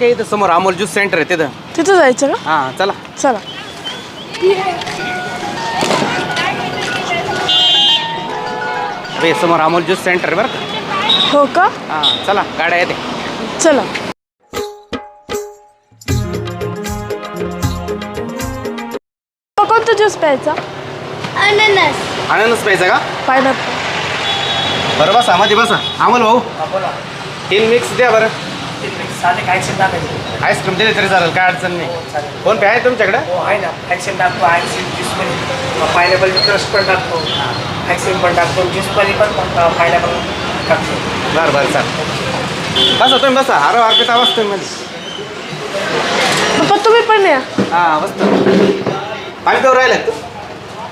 काय इथं समोर अमोल ज्यूस सेंटर आहे तिथं. तिथं जायचं का हां चला. चला. अरे समोर अमोल ज्यूस सेंटर आहे बरं का? हो का? हां चला गाड्या येते. चला. कोणता ज्यूस प्यायचा? अननस. अननस प्यायचा का? पायनॅपल. बरं बसा मध्ये बसा. अमोल भाऊ तीन मिक्स द्या बरं. साधे कॅल्शियम टाकायचे आईस्क्रीम दिली तरी चालेल काय अडचण नाही. फोन पे आहे तुमच्याकडे? हो आहे ना. कॅल्शियम टाकतो आईस्क्रीम ज्यूसमध्ये पायनॅपल क्रश पण टाकतो आईस्क्रीम पण टाकतो ज्यूसमध्ये पण पायनॅपल टाकतो बरं बरं चालेल. बसा तुम्ही बसा. अरे अर्पिता बस तुम्ही मध्ये. पप्पा तुम्ही पण या. हां बसतो. पाणी पिऊ राहिलं तू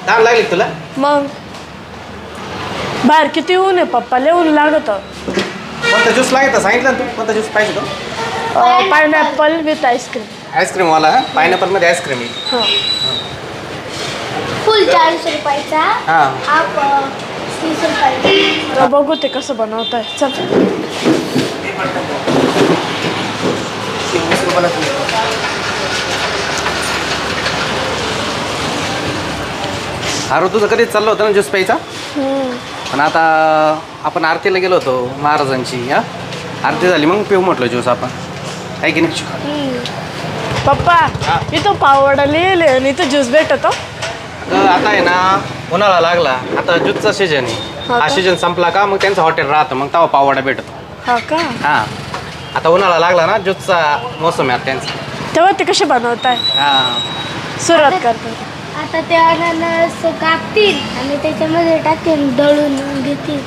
ताण लागली का तुला? मग. बाहेर किती ऊन आहे पप्पा. लय ऊन लागत कोणता ज्यूस लागेल सांगितलं ना तू कोणता ज्यूस पाहिजे तो? पायनॅपल विथ आईस्क्रीम आईस्क्रीमवाला पायनॅपलमध्ये आईस्क्रीम आहे. हां. फुल चाळीस रुपयाचा. हां. हाफ अ, तीस रुपयाचा. तर बघू ते कसं बनवताय. चल. ते पण टाकतो ते. वीस रुपयाला तुझं कधीच चाललं होतं ना ज्यूस प्यायचा? पण आता आपण आरतीला गेलो होतो महाराजांची हा? आरती झाली मग पिऊ म्हटलं ज्यूस आपण. आहे की नाही? पप्पा हा. इथं पावडा लिहिले आणि इथं ज्यूस भेटतो अगं, आता आहे ना उन्हाळा लागला आता ज्यूसचा सीजन आहे. हा हा का? सीजन संपला का मग त्यांचं हॉटेल राहतं मग तेव्हा पावडा भेटतो. हा का? हां. आता उन्हाळा लागला ना ज्यूसचा मोसम आहे आता त्यांचा. तेव्हा ते कसे बनवताय? हां. सुरुवात करतात आता ते अननस कापतील आणि त्याच्यामध्ये टाकतील दळून घेतील.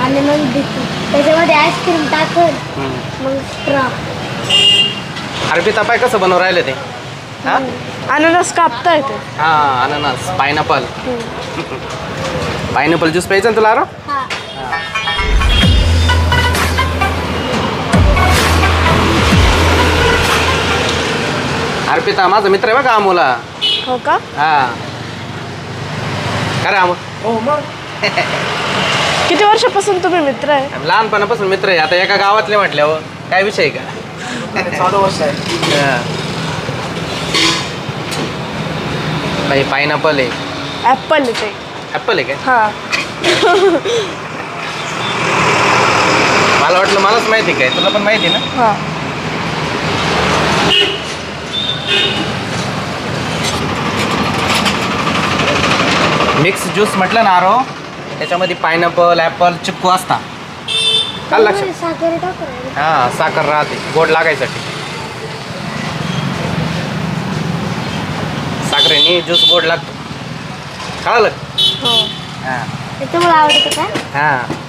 आणि मग देतील. त्याच्यामध्ये आईस्क्रीम टाकल हम्म. मग स्ट्रॉ अर्पिता पाय कसं बनवून राहिले ते? हां? अननस कापता येते हां अननस पायनॅपल पायनॅपल ज्यूस प्यायचा ना तुला अरे हा. अर्पिता माझा मित्र आहे बघा अमोला. हो का? हां. खरं अमोल हो मग. किती वर्षापासून तुम्ही मित्र आहे? लहानपणापासून मित्र आहे. आता एका गावातले म्हटल्यावर काय विषय आहे का? वर्ष आहे. हां. बाई पायनॅपल आहे. ॲपल आहे ते. ॲपल आहे काय? हा. मला वाटलं मलाच माहिती काय. तुला पण माहिती ना? हा. मिक्स ज्यूस म्हटलं ना आरो त्याच्यामध्ये पायनॅपल ॲपल चिक्कू असता. काल लक्षात? साखर टाकून हां साखर राहते. गोड लागायसाठी. साखरेने ज्यूस गोड लागतो. कळालं? हो. हां. त्याच्यामुळे आवडतं का? हां.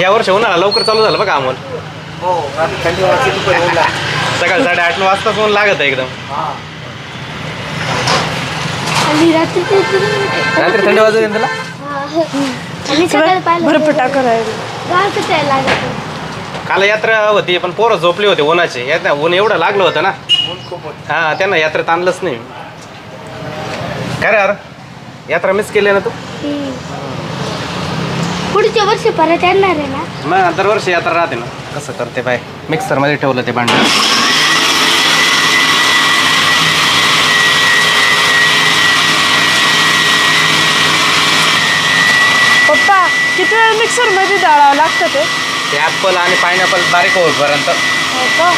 या वर्षी उन्हाळा लवकर चालू झालं बघा अमोल हो रात्री थंडी वाजते सकाळ साडेआठ वाजताच ऊन लागत आहे एकदम. हां. रात्री रात्री थंडी वाजत आहे तुला? हा. राहिले काल यात्रा होती पण पोरं झोपली होते उन्हाचे. यात ना ऊन एवढं लागलं होतं ना. ऊन खूप होतं हां त्यांना यात्रेत आणलंच नाही काय रे यार यात्रा मिस केली ना तू? पुढच्या वर्षी परत येणार आहे ना. मग दरवर्षी यात्रा राहते ना. कसं करते बाय मिक्सरमध्ये ठेवलं ते भांडण पप्पा किती वेळ मिक्सरमध्ये डाळावं लागतं ते? ते ॲपल आणि पायनॅपल बारीक होईपर्यंत. हो का?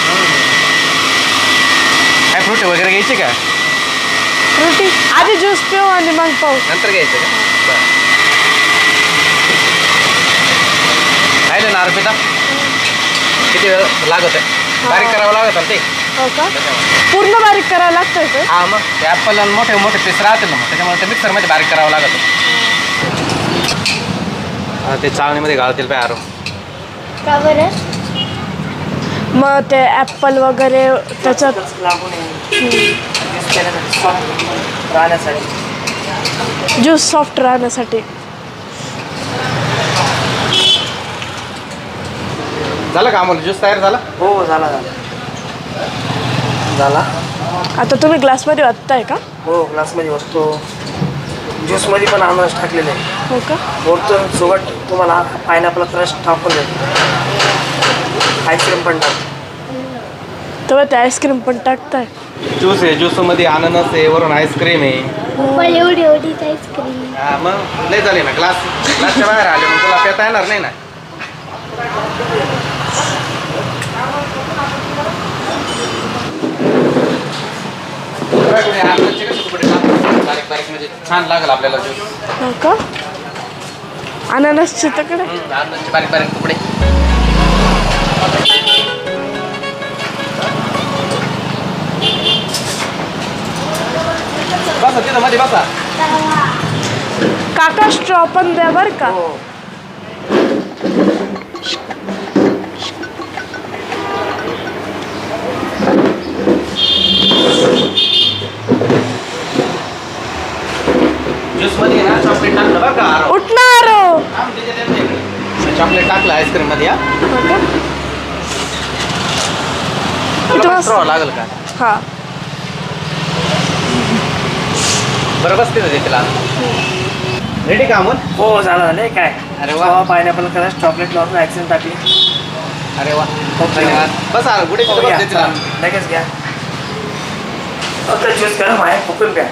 काय फ्रूट वगैरे घ्यायचे का? रोटी आधी ज्यूस पिऊ आणि मग पाहू. नंतर घ्यायचं का? बरं. राहिलं ना अर्पिता? किती वेळ लागत आहे? बारीक करावं लागत ना ते? हो का? त्याच्यामुळे पूर्ण बारीक करावं लागतंय ते? हा मग. ते ॲपल आणि मोठे मोठे पीस राहतील ना मग. त्याच्यामुळे ते मिक्सरमध्ये बारीक करावं लागत ते चाळणीमध्ये घालतील पाय आरो का बरं? मग ते ॲपल वगैरे त्याच्यात ज्यूस सॉफ्ट राहण्यासाठी. ज्यूस सॉफ्ट राहण्यासाठी. झालं का आम्हाला? ज्यूस तयार झाला? हो झाला झाला. झाला. आता तुम्ही ग्लासमध्ये वाचताय का? हो ग्लासमध्ये वरतो ज्यूसमध्ये पण अनारस टाकलेले आहे. हो का? वरतून सोबत तुम्हाला पायनॅपल क्रश टाकून देतो. आईस्क्रीम पण टाकतो तेव्हा ते आईस्क्रीम पण टाकताय. ज्यूस आहे ज्यूसमध्ये अननस आहे वरून आईस्क्रीम आहे. पप्पा एवढी एवढीच आईस्क्रीम. हा, मग लय झाले ना ग्लास ग्लासच्या बाहेर आले मग तुला पेता येणार नाही ना. बघा कसे तुकडे टाकतात. बारीक बारीक म्हणजे छान लागेल आपल्याला ज्यूस हो का? अननसची तकडे? आनंदचे बारीक बारीक तुकडे. बसा तिथं मध्ये बसा. काका स्ट्रॉ पण द्या बर का? ज्यूस चॉकलेट टाकलं आईस्क्रीम मध्ये हा? हो का? तुला पण बस. लागेल का? हा. बरं बस तिथं दे तिला रेडी का अमोल? हो झालं झालं काय अरे वा. पायनॅपल चॉकलेट लावून टाकली अरे वा. धन्यवाद. बस आरो गुडे हो, तिथं या. बस दे तिला लगेच घ्या. फक्त ज्यूस गरम आहे फुकून प्या.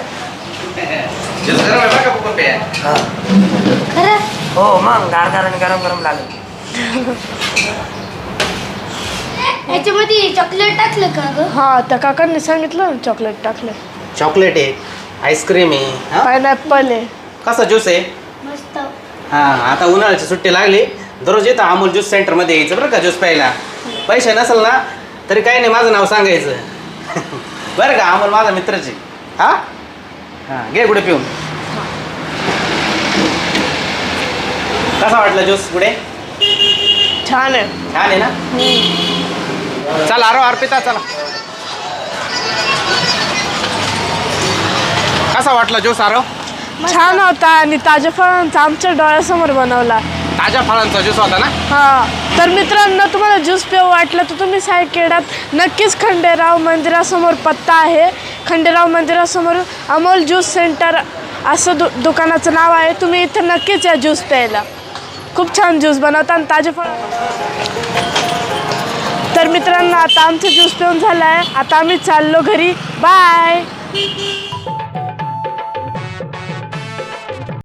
ज्यूस गरम आहे बरं का फुकट पे हा. खरं? हो मग गार गार आणि गरम गरम लागेल. याच्यामध्ये चॉकलेट टाकलं का ग? हा त्या काकांनी सांगितलं चॉकलेट टाकले. चॉकलेट आहे आईस्क्रीम आहे हा? पायनॅपल आहे. कसा ज्यूस आहे? मस्त. हा आता उन्हाळ्याची सुट्टी लागली. दररोज येतं अमोल ज्यूस सेंटरमध्ये यायचं बरं का ज्यूस प्यायला. पैसे नसेल ना तरी काही नाही माझं नाव सांगायचं. बरं का अमोल माझा मित्रच आहे. हा? हां घे गुडे पिऊन. कसा वाटला ज्यूस गुडे छान आहे. छान आहे ना? चल आरो अर्पिता चला. कसा वाटला ज्यूस आरो? छान होता आणि ताज्या फळांचा आमच्या डोळ्यासमोर बनवला. ताज्या फळांचा ज्यूस होता ना? हा. तर मित्रांनो तुम्हाला ज्यूस पिऊ वाटलं तर तुम्ही सायकेडात नक्कीच खंडेराव मंदिरासमोर पत्ता आहे. खंडेराव मंदिरासमोर अमोल ज्यूस सेंटर असं दु दुकानाचं नाव आहे. तुम्ही इथं नक्कीच या ज्यूस प्यायला. खूप छान ज्यूस बनवतात आणि ताजे फळ. तर मित्रांनो आता आमचं ज्यूस पिऊन झालं आहे आता आम्ही चाललो घरी. बाय